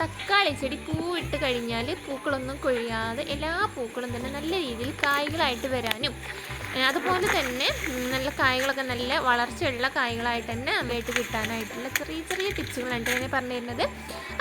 തക്കാളി ചെടി പൂവിട്ട് കഴിഞ്ഞാൽ പൂക്കളൊന്നും കൊഴിയാതെ എല്ലാ പൂക്കളും തന്നെ നല്ല രീതിയിൽ കായ്കളായിട്ട് വരാനും അതുപോലെ തന്നെ നല്ല കായ്കളൊക്കെ നല്ല വളർച്ചയുള്ള കായ്കളായിട്ട് തന്നെ വേട്ട് കിട്ടാനായിട്ടുള്ള ചെറിയ ചെറിയ ടിപ്സുകളാണ് ഞാൻ പറഞ്ഞു തരുന്നത്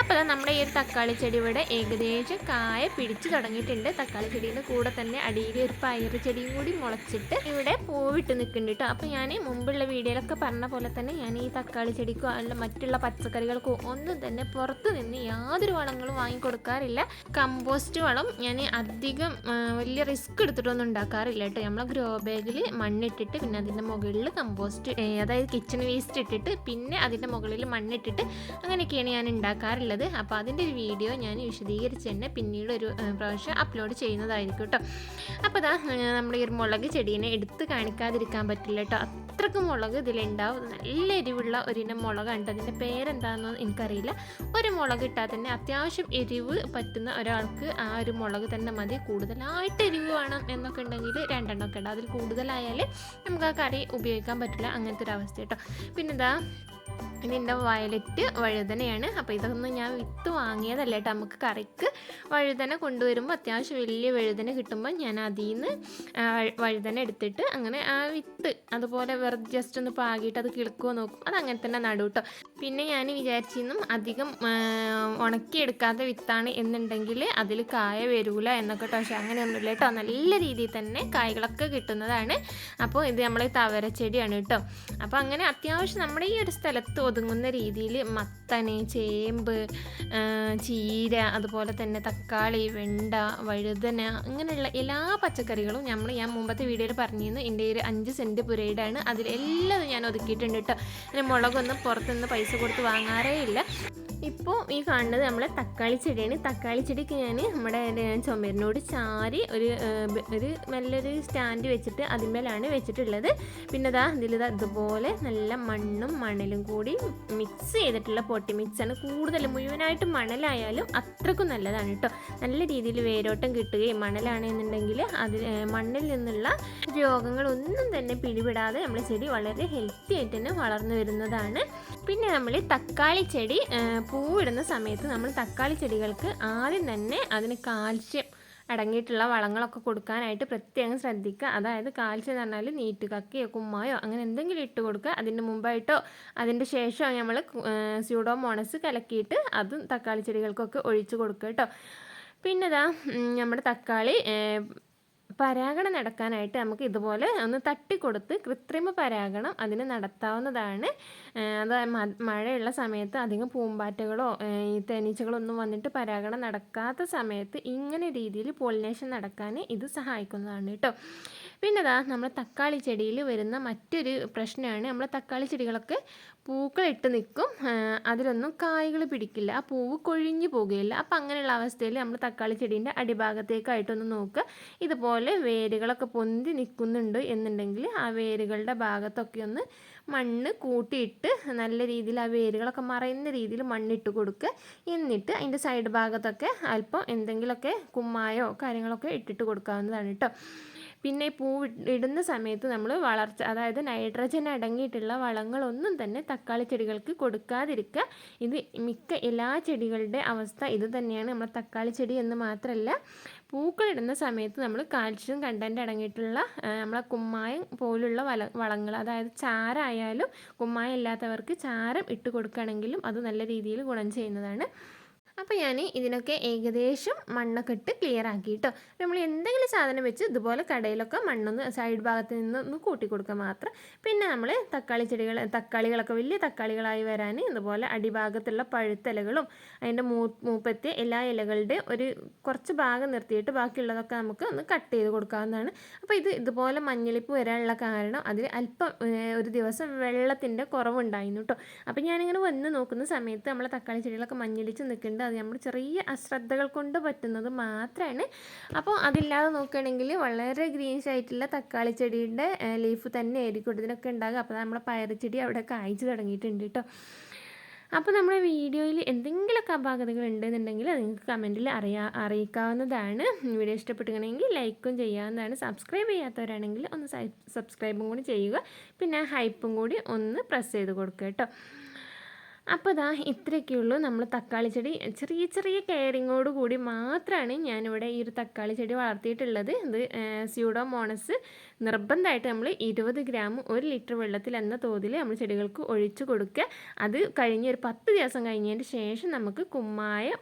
അപ്പോൾ നമ്മുടെ ഈ ഒരു തക്കാളി ചെടി ഇവിടെ ഏകദേശം കായ പിടിച്ചു തുടങ്ങിയിട്ടുണ്ട്. തക്കാളി ചെടിയുടെ കൂടെ തന്നെ അടിയിൽ ഒരു പയറ് ചെടിയും കൂടി മുളച്ചിട്ട് ഇവിടെ പൂവിട്ട് നിൽക്കുന്നുണ്ട് കേട്ടോ. അപ്പോൾ ഞാൻ മുമ്പുള്ള വീഡിയോയിലൊക്കെ പറഞ്ഞ പോലെ തന്നെ ഞാൻ ഈ തക്കാളി ചെടിക്കോ അല്ല മറ്റുള്ള പച്ചക്കറികൾക്കോ ഒന്നും തന്നെ പുറത്ത് നിന്ന് യാതൊരു വളങ്ങളും വാങ്ങിക്കൊടുക്കാറില്ല കമ്പോസ്റ്റ് വളം ഞാൻ അധികം വലിയ റിസ്ക് എടുത്തിട്ടൊന്നും ഉണ്ടാക്കാറില്ല കേട്ടോ. നമ്മളെ ഗ്രോ ബാഗിൽ മണ്ണിട്ടിട്ട് പിന്നെ അതിന്റെ മുകളിൽ കമ്പോസ്റ്റ് അതായത് കിച്ചൺ വേസ്റ്റ് ഇട്ടിട്ട് പിന്നെ അതിന്റെ മുകളിൽ മണ്ണിട്ടിട്ട് അങ്ങനെയൊക്കെയാണ് ഞാൻ ഉണ്ടാക്കാറുള്ളത്. അപ്പോൾ അതിന്റെ ഒരു വീഡിയോ ഞാൻ വിശദീകരിച്ച് തന്നെ പിന്നീട് ഒരു പ്രാവശ്യം അപ്ലോഡ് ചെയ്യുന്നതായിരിക്കും കേട്ടോ. അപ്പോൾ അതാ നമ്മൾ ഈ മുളക് ചെടീനെ എടുത്ത് കാണിക്കാതിരിക്കാൻ പറ്റില്ല കേട്ടോ. അത്രയ്ക്ക് മുളക് ഇതിലുണ്ടാവും. നല്ല എരിവുള്ള ഒരിനം മുളകാണ് അതിന്റെ പേരെന്താണെന്ന് എനിക്കറിയില്ല. ഒരു മുളക് ഇട്ടാൽ തന്നെ അത്യാവശ്യം എരിവ് പറ്റുന്ന ഒരാൾക്ക് ആ ഒരു മുളക് തന്നെ മതി. കൂടുതലായിട്ട് എരിവ് വേണം എന്നൊക്കെ ഉണ്ടെങ്കിൽ രണ്ടെണ്ണമൊക്കെ ഉണ്ട് അതിൽ കൂടുതലായാൽ നമുക്ക് ആ കറി ഉപയോഗിക്കാൻ പറ്റില്ല അങ്ങനത്തെ ഒരു അവസ്ഥ കേട്ടോ. പിന്നെ എന്താ ഇതിന്റെ വയലറ്റ് വഴുതനയാണ്. അപ്പോൾ ഇതൊന്നും ഞാൻ വിത്ത് വാങ്ങിയതല്ല കേട്ടോ. നമുക്ക് കറിക്ക് വഴുതന കൊണ്ടുവരുമ്പോൾ അത്യാവശ്യം വലിയ വഴുതന കിട്ടുമ്പോൾ ഞാൻ അതിൽ നിന്ന് വഴുതന എടുത്തിട്ട് അങ്ങനെ ആ വിത്ത് അതുപോലെ വെറുതെ ജസ്റ്റ് ഒന്ന് പാകിയിട്ട് അത് കിളുക്കുമോ നോക്കും. അത് അങ്ങനെ തന്നെ നടു കേട്ടോ പിന്നെ ഞാൻ വിചാരിച്ചിരുന്നു അധികം ഉണക്കിയെടുക്കാത്ത വിത്താണ് എന്നുണ്ടെങ്കിൽ അതിൽ കായ വരൂല എന്നൊക്കെ കേട്ടോ പക്ഷേ അങ്ങനെയൊന്നുമില്ല കേട്ടോ നല്ല രീതിയിൽ തന്നെ കായകളൊക്കെ കിട്ടുന്നതാണ്. അപ്പോൾ ഇത് നമ്മളെ തവരച്ചെടിയാണ് കേട്ടോ അപ്പോൾ അങ്ങനെ അത്യാവശ്യം നമ്മുടെ ഈ ഒരു സ്ഥലത്ത് ഒതുങ്ങുന്ന രീതിയിൽ മത്തന് ചേമ്പ് ചീര അതുപോലെ തന്നെ തക്കാളി വെണ്ട വഴുതന അങ്ങനെയുള്ള എല്ലാ പച്ചക്കറികളും നമ്മൾ ഞാൻ മുമ്പത്തെ വീഡിയോയിൽ പറഞ്ഞിരുന്നു. എന്റെ ഒരു അഞ്ച് സെന്റ് പുരയിടാണ്. അതിലെല്ലാം ഞാൻ ഒതുക്കിയിട്ടുണ്ട് കേട്ടോ പിന്നെ മുളകൊന്നും പുറത്തുനിന്ന് പൈസ കൊടുത്ത് വാങ്ങാറേ ഇല്ല. ഇപ്പോൾ ഈ കാണുന്നത് നമ്മളെ തക്കാളി ചെടിയാണ്. തക്കാളി ചെടിക്ക് ഞാൻ നമ്മുടെ ചുമരിനോട് ചാരി ഒരു ഒരു നല്ലൊരു സ്റ്റാൻഡ് വെച്ചിട്ട് അതിന്മേലാണ് വെച്ചിട്ടുള്ളത്. പിന്നെ ഇതാ ഇതിലിതാ ഇതുപോലെ നല്ല മണ്ണും മണലും കൂടി മിക്സ് ചെയ്തിട്ടുള്ള പൊട്ടി മിക്സാണ് കൂടുതൽ മുഴുവനായിട്ട് മണലായാലും അത്രക്കും നല്ലതാണ് കേട്ടോ. നല്ല രീതിയിൽ വേരോട്ടം കിട്ടുകയും മണലാണ് എന്നുണ്ടെങ്കിൽ അതിൽ മണ്ണിൽ നിന്നുള്ള രോഗങ്ങളൊന്നും തന്നെ പിടിപെടാതെ നമ്മുടെ ചെടി വളരെ ഹെൽത്തി ആയിട്ട് തന്നെ വളർന്നു വരുന്നതാണ്. പിന്നെ നമ്മൾ തക്കാളി ചെടി ആ, പൂവിടുന്ന സമയത്ത് നമ്മൾ തക്കാളി ചെടികൾക്ക് ആദ്യം തന്നെ അതിന് കാൽഷ്യം അടങ്ങിയിട്ടുള്ള വളങ്ങളൊക്കെ കൊടുക്കാനായിട്ട് പ്രത്യേകം ശ്രദ്ധിക്കുക. അതായത് കാൽസ്യം എന്ന് പറഞ്ഞാൽ നീറ്റ് കക്കയോ കുമ്മായോ അങ്ങനെ എന്തെങ്കിലും ഇട്ട് കൊടുക്കുക. അതിന്റെ മുമ്പായിട്ടോ അതിന്റെ ശേഷമോ നമ്മൾ സ്യൂഡോമോണസ് കലക്കിയിട്ട് അതും തക്കാളി ചെടികൾക്കൊക്കെ ഒഴിച്ച് കൊടുക്കുക കേട്ടോ. പിന്നെ ഇതാ നമ്മുടെ തക്കാളി പരാഗണം നടക്കാനായിട്ട് നമുക്ക് ഇതുപോലെ ഒന്ന് തട്ടിക്കൊടുത്ത് കൃത്രിമ പരാഗണം അതിന് നടത്താവുന്നതാണ്. അത് മഴയുള്ള സമയത്ത് അധികം പൂമ്പാറ്റകളോ ഈ തേനീച്ചകളോ ഒന്നും വന്നിട്ട് പരാഗണം നടക്കാത്ത സമയത്ത് ഇങ്ങനെ രീതിയിൽ പോളിനേഷൻ നടക്കാൻ ഇത് സഹായിക്കുന്നതാണ് കേട്ടോ. പിന്നെ അതാ നമ്മൾ തക്കാളി ചെടിയിൽ വരുന്ന മറ്റൊരു പ്രശ്നമാണ് നമ്മൾ തക്കാളി ചെടികളൊക്കെ പൂക്കളിട്ട് നിൽക്കും. അതിലൊന്നും കായ്കൾ പിടിക്കില്ല. ആ പൂവ് കൊഴിഞ്ഞു പോകുകയില്ല. അപ്പം അങ്ങനെയുള്ള അവസ്ഥയിൽ നമ്മൾ തക്കാളി ചെടീന്റെ അടിഭാഗത്തേക്കായിട്ടൊന്ന് നോക്കുക ഇതുപോലെ വേരുകളൊക്കെ പൊന്തി നിൽക്കുന്നുണ്ട് എന്നുണ്ടെങ്കിൽ ആ വേരുകളുടെ ഭാഗത്തൊക്കെ ഒന്ന് മണ്ണ് കൂട്ടിയിട്ട് നല്ല രീതിയിൽ ആ വേരുകളൊക്കെ മറയുന്ന രീതിയിൽ മണ്ണിട്ട് കൊടുക്കുക എന്നിട്ട് അതിന്റെ സൈഡ് ഭാഗത്തൊക്കെ അല്പം എന്തെങ്കിലുമൊക്കെ കുമ്മായോ കാര്യങ്ങളൊക്കെ ഇട്ടിട്ട് കൊടുക്കാവുന്നതാണ് കേട്ടോ. പിന്നെ പൂ ഇടുന്ന സമയത്ത് നമ്മൾ വളർച്ച അതായത് നൈട്രജൻ അടങ്ങിയിട്ടുള്ള വളങ്ങളൊന്നും തന്നെ തക്കാളി ചെടികൾക്ക് കൊടുക്കാതിരിക്കുക. ഇത് മിക്ക എല്ലാ ചെടികളുടെ അവസ്ഥ ഇത് തന്നെയാണ്. നമ്മൾ തക്കാളി ചെടി എന്ന് മാത്രമല്ല പൂക്കളിടുന്ന സമയത്ത് നമ്മൾ കാൽഷ്യം കണ്ടന്റ് അടങ്ങിയിട്ടുള്ള നമ്മളെ കുമ്മായം പോലുള്ള വല വളങ്ങൾ അതായത് ചാരായാലും കുമ്മായം ഇല്ലാത്തവർക്ക് ചാരം ഇട്ട് കൊടുക്കുകയാണെങ്കിലും അത് നല്ല രീതിയിൽ ഗുണം ചെയ്യുന്നതാണ്. അപ്പോൾ ഞാൻ ഇതിനൊക്കെ ഏകദേശം മണ്ണൊക്കെ ഇട്ട് ക്ലിയർ ആക്കി കേട്ടോ നമ്മൾ എന്തെങ്കിലും സാധനം വെച്ച് ഇതുപോലെ കടയിലൊക്കെ മണ്ണൊന്ന് സൈഡ് ഭാഗത്ത് നിന്ന് ഒന്ന് കൂട്ടി കൊടുക്കുക മാത്രം. പിന്നെ നമ്മൾ തക്കാളി ചെടികൾ തക്കാളികളൊക്കെ വലിയ തക്കാളികളായി വരാൻ ഇതുപോലെ അടിഭാഗത്തുള്ള പഴുത്തലകളും അതിന്റെ മൂ മൂപ്പത്തെ എല്ലാ ഇലകളുടെ ഒരു കുറച്ച് ഭാഗം നിർത്തിയിട്ട് ബാക്കിയുള്ളതൊക്കെ നമുക്ക് ഒന്ന് കട്ട് ചെയ്ത് കൊടുക്കാവുന്നതാണ്. അപ്പോൾ ഇത് ഇതുപോലെ മഞ്ഞളിപ്പ് വരാനുള്ള കാരണം അതിൽ അല്പം ഒരു ദിവസം വെള്ളത്തിന്റെ കുറവുണ്ടായിരുന്നു കേട്ടോ അപ്പോൾ ഞാനിങ്ങനെ വന്ന് നോക്കുന്ന സമയത്ത് നമ്മളെ തക്കാളി ചെടികളൊക്കെ മഞ്ഞളിച്ച് നിൽക്കുന്നുണ്ട് ചെയ്യുന്നുണ്ട് അത് നമ്മൾ ചെറിയ അശ്രദ്ധകൾ കൊണ്ട് പറ്റുന്നത് മാത്രമാണ് അപ്പോൾ അതില്ലാതെ നോക്കുകയാണെങ്കിൽ വളരെ ഗ്രീനിഷ് ആയിട്ടുള്ള തക്കാളി ചെടിയുടെ ലീഫ് തന്നെ ആയിരിക്കും. ഇതിനൊക്കെ ഉണ്ടാകുക അപ്പോൾ നമ്മുടെ പയറുചെടി അവിടെ കായ്ച്ചു തുടങ്ങിയിട്ടുണ്ട് കേട്ടോ അപ്പോൾ നമ്മുടെ വീഡിയോയിൽ എന്തെങ്കിലുമൊക്കെ അപാകതകൾ ഉണ്ടെന്നുണ്ടെങ്കിൽ അത് നിങ്ങൾക്ക് കമന്റിൽ അറിയാ അറിയിക്കാവുന്നതാണ്. വീഡിയോ ഇഷ്ടപ്പെട്ടുകയാണെങ്കിൽ ലൈക്കും ചെയ്യാവുന്നതാണ്. സബ്സ്ക്രൈബ് ചെയ്യാത്തവരാണെങ്കിൽ ഒന്ന് സബ്സ്ക്രൈബും കൂടി ചെയ്യുക. പിന്നെ ഹൈപ്പും കൂടി ഒന്ന് പ്രസ് ചെയ്ത് കൊടുക്കുക കേട്ടോ അപ്പോൾ ഇതാ ഇത്രയൊക്കെയുള്ളൂ നമ്മൾ തക്കാളി ചെടി ചെറിയ ചെറിയ കെയറിങ്ങോട് കൂടി മാത്രമാണ് ഞാനിവിടെ ഈ ഒരു തക്കാളി ചെടി വളർത്തിയിട്ടുള്ളത്. ഇത് സ്യൂഡോമോണസ് നിർബന്ധമായിട്ട് നമ്മൾ ഇരുപത് ഗ്രാം ഒരു ലിറ്റർ വെള്ളത്തിൽ എന്ന തോതിൽ നമ്മൾ ചെടികൾക്ക് ഒഴിച്ചു കൊടുക്കുക. അത് കഴിഞ്ഞ് ഒരു പത്ത് ദിവസം കഴിഞ്ഞതിന് ശേഷം നമുക്ക് കുമ്മായം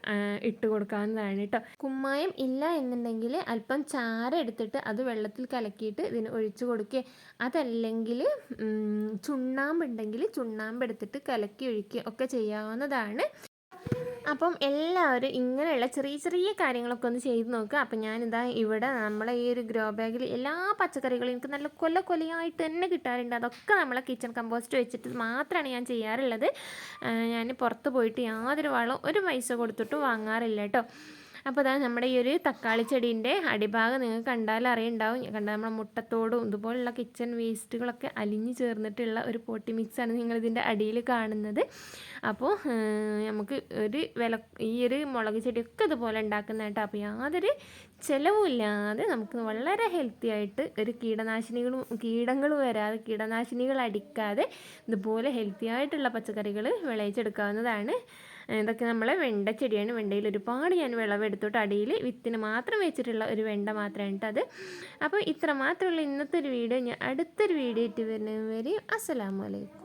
ഇട്ട് കൊടുക്കാവുന്നതാണ് കേട്ടോ. കുമ്മായം ഇല്ല എന്നുണ്ടെങ്കിൽ അല്പം ചാര എടുത്തിട്ട് അത് വെള്ളത്തിൽ കലക്കിയിട്ട് ഇതിന് ഒഴിച്ചു കൊടുക്കുക. അതല്ലെങ്കിൽ ചുണ്ണാമ്പുണ്ടെങ്കിൽ ചുണ്ണാമ്പ് എടുത്തിട്ട് കലക്കി ഒഴിക്കുക ഒക്കെ ചെയ്യാവുന്നതാണ്. അപ്പം എല്ലാവരും ഇങ്ങനെയുള്ള ചെറിയ ചെറിയ കാര്യങ്ങളൊക്കെ ഒന്ന് ചെയ്ത് നോക്കുക അപ്പം ഞാനിതാ ഇവിടെ നമ്മളെ ഈ ഒരു ഗ്രോ ബാഗിൽ എല്ലാ പച്ചക്കറികളും എനിക്ക് നല്ല കൊല കൊലയായിട്ട് തന്നെ കിട്ടാറുണ്ട്. അതൊക്കെ നമ്മളെ കിച്ചൺ കമ്പോസ്റ്റ് വെച്ചിട്ട് മാത്രമാണ് ഞാൻ ചെയ്യാറുള്ളത്. ഞാൻ പുറത്ത് പോയിട്ട് യാതൊരു വളം ഒരു പൈസ കൊടുത്തിട്ടും വാങ്ങാറില്ല കേട്ടോ. അപ്പോൾ അതാ നമ്മുടെ ഈ ഒരു തക്കാളി ചെടീന്റെ അടിഭാഗം നിങ്ങൾക്ക് കണ്ടാൽ അറിയുണ്ടാവും. കണ്ടാൽ നമ്മുടെ മുട്ടത്തോടും ഇതുപോലുള്ള കിച്ചൺ വേസ്റ്റുകളൊക്കെ അലിഞ്ഞു ചേർന്നിട്ടുള്ള ഒരു പോട്ടി മിക്സാണ് നിങ്ങളിതിന്റെ അടിയിൽ കാണുന്നത്. അപ്പോൾ നമുക്ക് ഒരു വില ഈ ഒരു മുളക് ചെടിയൊക്കെ ഇതുപോലെ ഉണ്ടാക്കുന്നതായിട്ട് അപ്പോൾ യാതൊരു ചിലവുമില്ലാതെ നമുക്ക് വളരെ ഹെൽത്തി ആയിട്ട് ഒരു കീടനാശിനികളും കീടങ്ങൾ വരാതെ കീടനാശിനികൾ അടിക്കാതെ ഇതുപോലെ ഹെൽത്തി ആയിട്ടുള്ള പച്ചക്കറികൾ വിളയിച്ചെടുക്കാവുന്നതാണ്. ഇതൊക്കെ നമ്മൾ വെണ്ട ചെടിയാണ് വെണ്ടയിൽ ഒരുപാട് ഞാൻ വിളവെടുത്തോട്ട് അടിയിൽ വിത്തിന് മാത്രം വെച്ചിട്ടുള്ള ഒരു വെണ്ട മാത്രമാണ് അത്. അപ്പോൾ ഇത്ര മാത്രമുള്ള ഇന്നത്തെ ഒരു വീഡിയോ. ഞാൻ അടുത്തൊരു വീഡിയോ ഇട്ട് വരുന്നവരെയും അസ്സലാമലൈക്കും